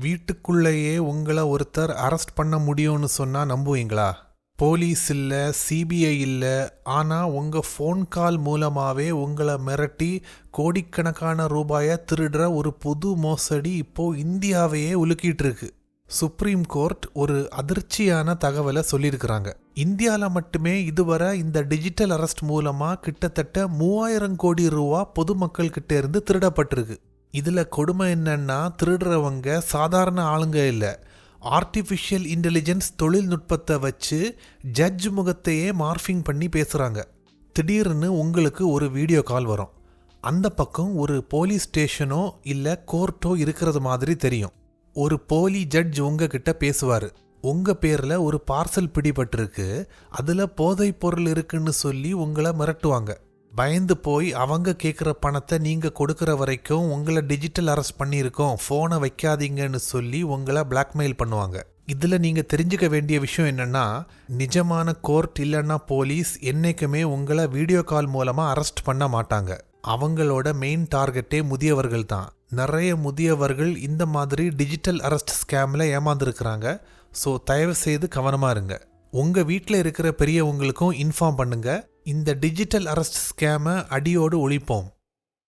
வீட்டுக்குள்ளேயே உங்களை ஒருத்தர் அரெஸ்ட் பண்ண முடியும்னு சொன்னா நம்புவீங்களா? போலீஸ் இல்ல சிபிஐ இல்ல ஆனா உங்க ஃபோன் கால் மூலமாவே உங்களை மிரட்டி கோடிக்கணக்கான ரூபாயை திருடுற ஒரு புது மோசடி இப்போ இந்தியாவையே உலுக்கிட்டு இருக்கு. சுப்ரீம் கோர்ட் ஒரு அதிர்ச்சியான தகவலை சொல்லியிருக்கிறாங்க. இந்தியாவில் மட்டுமே இதுவரை இந்த டிஜிட்டல் அரெஸ்ட் மூலமா கிட்டத்தட்ட மூவாயிரம் கோடி ரூபா பொதுமக்கள்கிட்ட இருந்து திருடப்பட்டிருக்கு. இதில் கொடுமை என்னன்னா திருடுறவங்க சாதாரண ஆளுங்க இல்லை. ஆர்டிஃபிஷியல் இன்டெலிஜென்ஸ் தொழில்நுட்பத்தை வச்சு ஜட்ஜ் முகத்தையே மார்ஃபிங் பண்ணி பேசுகிறாங்க திடீர்னு உங்களுக்கு ஒரு வீடியோ கால் வரும். அந்த பக்கம் ஒரு போலீஸ் ஸ்டேஷனோ இல்லை கோர்ட்டோ இருக்கிறது மாதிரி தெரியும். ஒரு போலி ஜட்ஜ் உங்ககிட்ட பேசுவார். உங்கள் பேரில் ஒரு பார்சல் பிடிபட்டிருக்கு. அதில் போதைப் பொருள் இருக்குன்னு சொல்லி உங்களை மிரட்டுவாங்க. பயந்து போய் அவங்க கேட்குற பணத்தை நீங்கள் கொடுக்குற வரைக்கும் உங்களை டிஜிட்டல் அரெஸ்ட் பண்ணியிருக்கோம். ஃபோனை வைக்காதீங்கன்னு சொல்லி உங்களை பிளாக்மெயில் பண்ணுவாங்க. இதில் நீங்கள் தெரிஞ்சுக்க வேண்டிய விஷயம் என்னன்னா நிஜமான கோர்ட் இல்லைன்னா போலீஸ் என்றைக்குமே உங்களை வீடியோ கால் மூலமாக அரெஸ்ட் பண்ண மாட்டாங்க. அவங்களோட மெயின் டார்கெட்டே முதியவர்கள் தான். நிறைய முதியவர்கள் இந்த மாதிரி டிஜிட்டல் அரெஸ்ட் ஸ்கேமில் ஏமாந்துருக்கிறாங்க. ஸோ தயவு செய்து கவனமாக இருங்க. உங்கள் வீட்டில் இருக்கிற பெரியவங்களுக்கும் இன்ஃபார்ம் பண்ணுங்க. இந்த டிஜிட்டல் அரெஸ்ட் ஸ்கேமை அடியோடு ஒழிப்போம்.